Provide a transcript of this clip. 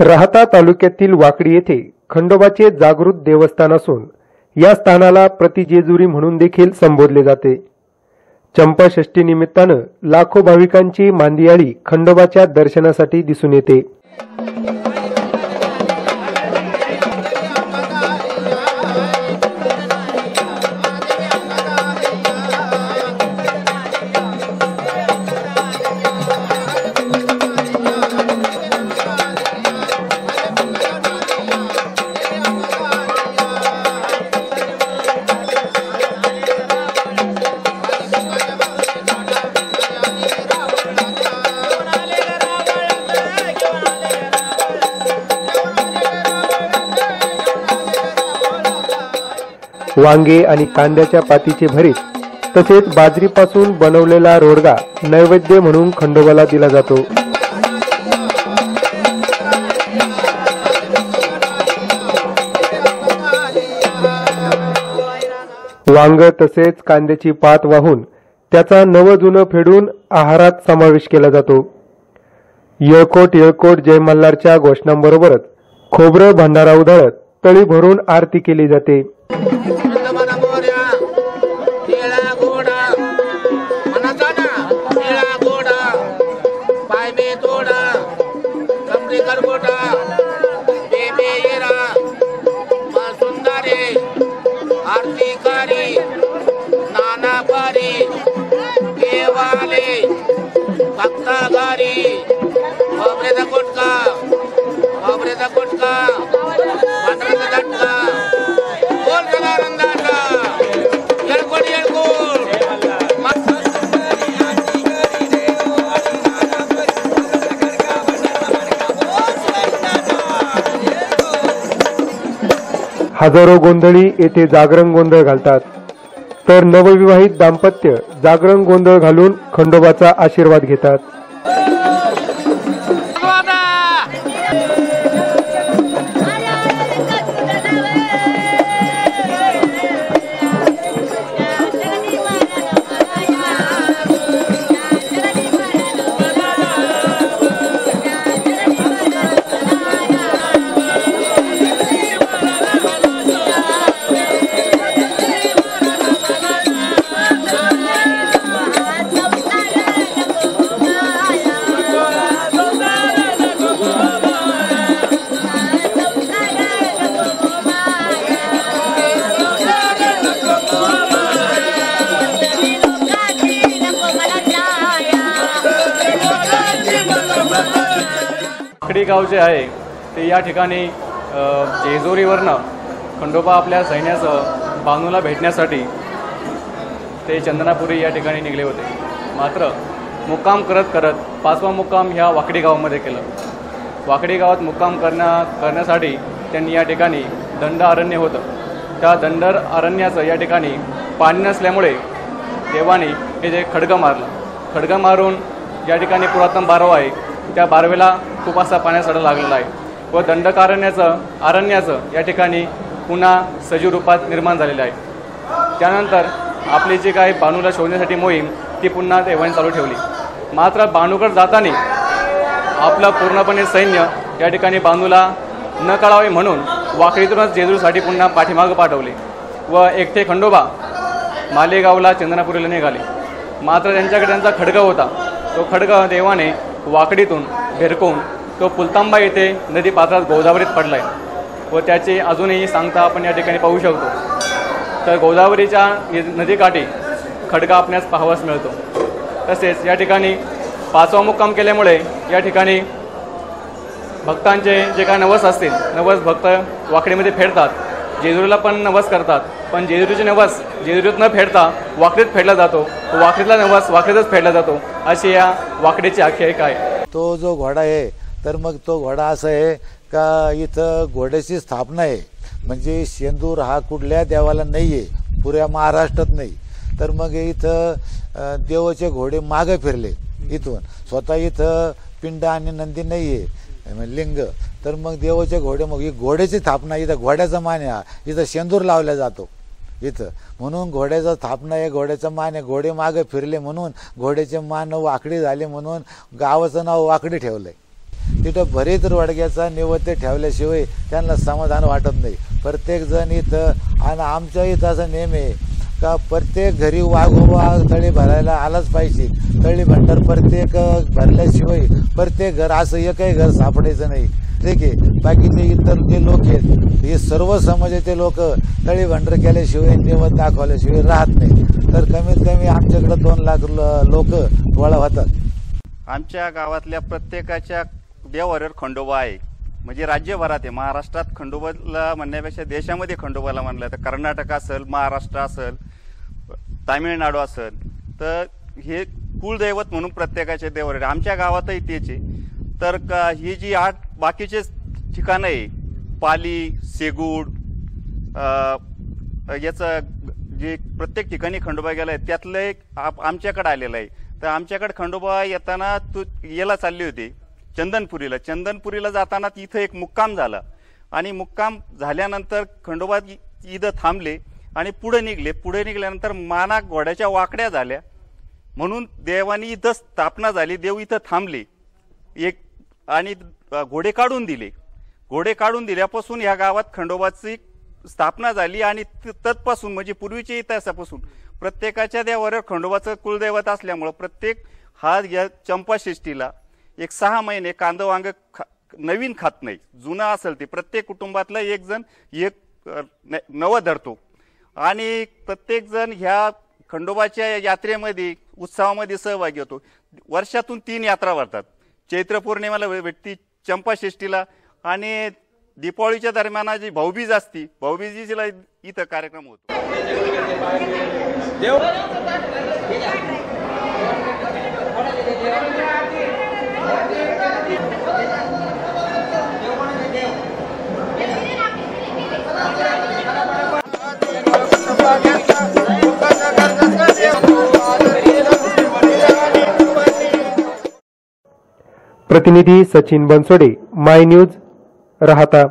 राहता तालुक्यातील वाकडी येथे खंडोबाचे जागृत देवस्थान असून या स्थानाला प्रतिजेजुरी म्हणून देखील संबोधले जाते. चंपाषष्ठी निमित्तानं लाखो भाविकांची मांदियाळी खंडोबाच्या दर्शनासाठी दिसून येते. वांगे आणि कांद्याच्या पातीचे भरीत तसेच बाजरीपासून बनवलेला रोडगा नैवेद्य म्हणून खंडोबाला दिला जातो. वांग तसेच कांद्याची पात वाहून त्याचा नव जुनं फेडून आहारात समावेश केला जातो. येळकोट येळकोट जय मल्हारच्या घोषणांबरोबरच खोबरं भंडारा उधळत तळी भरून आरती केली जाते. हजारो गोंधळी येथे जागरण गोंधळ घालतात. तर नवविवाहित दाम्पत्य जागरण गोंधळ घालून खंडोबाचा आशीर्वाद घेतात. गाव जे आहे ते या ठिकाणी अ, जेजुरीवरनं खंडोबा आपल्या सैन्यासह बानूला भेटण्यासाठी ते चंदनापुरी या ठिकाणी निघले होते. मात्र मुक्काम करत करत पाचवा मुक्काम ह्या वाकडी गावामध्ये केलं. वाकडी गावात मुक्काम करण्या करण्यासाठी त्यांनी या ठिकाणी दंड अरण्य होतं. त्या दंडर अरण्याचं या ठिकाणी पाणी नसल्यामुळे देवाने हे जे खडगं मारलं. खडगं मारून या ठिकाणी पुरातन बारव आहे. त्या बारवेला खूप असा पाण्यासाठी लागलेला आहे. व दंडकारण्याचं आरण्याचं या ठिकाणी पुन्हा सजीव रूपात निर्माण झालेलं आहे. त्यानंतर आपली जी काही बाणूला शोधण्यासाठी मोहीम ती पुन्हा देवाने चालू ठेवली. मात्र बाणूकडे जाताना आपलं पूर्णपणे सैन्य या ठिकाणी बांधूला न कळावे म्हणून वाकडीतूनच जेजूरसाठी पुन्हा पाठीमागं पाठवले व एकटे खंडोबा मालेगावला चंदनापुरीला निघाले. मात्र त्यांच्याकडे त्यांचा खडगा होता. तो खडगा देवाने वाकडीतून भिरकून तो पुलतांबा येथे नदी पात्रात गोदावरीत पडला आहे व त्याची अजूनही सांगता आपण या ठिकाणी पाहू शकतो. तर गोदावरीच्या नदीकाठी खडका आपणास पाहावास मिळतो. तसेच या ठिकाणी पाचवा मुक्काम केल्यामुळे या ठिकाणी भक्तांचे जे काय नवस असतील नवस भक्त वाकडीमध्ये फेडतात जेजुरीला पण नवस करतात. पण जेजुरीचे नवस जेजुरीत न फेडता वाकडीत फेडला जातो. वाकडीतला नवस वाकडीतच फेडला जातो. अशी या वाकडीची आख्यायिका आहे. तो जो घोडा आहे तर मग तो घोडा असा आहे का इथं घोड्याची स्थापना आहे. म्हणजे शेंदूर हा कुठल्या देवाला नाही आहे पुऱ्या महाराष्ट्रात नाही. तर मग इथं देवाचे घोडे मागे फिरले इथून. स्वतः इथं पिंड आणि नंदी नाही आहे लिंग. तर मग देवाचे घोडे मग ही घोड्याची स्थापना इथं घोड्याचा मान हा. इथं शेंदूर लावला जातो. इथं. म्हणून घोड्याचा थापणं आहे घोड्याचं मान आहे. घोडे मागे फिरले म्हणून घोड्याचे मान वाकडी झाले म्हणून गावाचं नाव वाकडी ठेवलंय. तिथं भरीत रोडग्याचा निवत्य ठेवल्याशिवाय त्यांना समाधान वाटत नाही. प्रत्येक जण इथं आणि आमच्या इथं असं नेम आहे का प्रत्येक घरी वाघोबा तळी भरायला आलाच पाहिजे. तळी भंडार प्रत्येक भरल्याशिवाय प्रत्येक घर असं एकही घर सापडायचं नाही. ठीक आहे बाकीचे इतर जे लोक आहेत हे सर्व समाजाचे लोक तळी भंडार केल्याशिवाय निवड दाखवल्याशिवाय राहत नाही. तर कमीत कमी आमच्याकडे दोन लाख लोक गोळा होतात. आमच्या गावातल्या प्रत्येकाच्या देवावर खंडोबा आहे. म्हणजे राज्यभरात आहे. महाराष्ट्रात खंडोबाला म्हणण्यापेक्षा देशामध्ये खंडोबाला म्हणलं तर कर्नाटक असेल महाराष्ट्र असेल तामिळनाडू असेल. तर हे कुलदैवत म्हणून प्रत्येकाचे देवर आमच्या गावातही तेच आहे. तर का ही जी आठ बाकीचे ठिकाणं आहे पाली सेगूड याचं जे प्रत्येक ठिकाणी खंडोबा गेला आहे त्यातलं एक आप- आमच्याकडे आलेलं आहे. तर आमच्याकडे खंडोबा येताना तू याला चालली होती चंदनपुरीला. चंदनपुरीला जाताना तिथं एक मुक्काम झाला. आणि मुक्काम झाल्यानंतर खंडोबा इथं थांबले आणि पुढे निघले. पुढे निघाल्यानंतर माना घोड्याच्या वाकड्या झाल्या. म्हणून देवानी इथं स्थापना झाली देव इथं थांबले. एक आणि घोडे काढून दिले. घोडे काढून दिल्यापासून या गावात खंडोबाची स्थापना झाली आणि त- तत्पासून म्हणजे पूर्वीच्या इतिहासापासून प्रत्येकाच्या देवावर खंडोबाचं कुलदैवत असल्यामुळं प्रत्येक हा या चंपाषष्टीला एक सहा महिने कांदं वांग खा नवीन खात नाही जुनं असेल ते. प्रत्येक कुटुंबातलं एक जण एक न- नवं धरतो. आणि प्रत्येक जण ह्या खंडोबाच्या यात्रेमध्ये उत्सवामध्ये सहभागी होतो. वर्षातून तीन यात्रा भरतात. चैत्र पौर्णिमेला भेटती चंपाषष्टीला आणि दीपावलीच्या दरम्यान जी भाऊबीज असती भाऊबीजीला इथं कार्यक्रम होतो. प्रतिनिधी सचिन बनसोडे माय न्यूज राहता.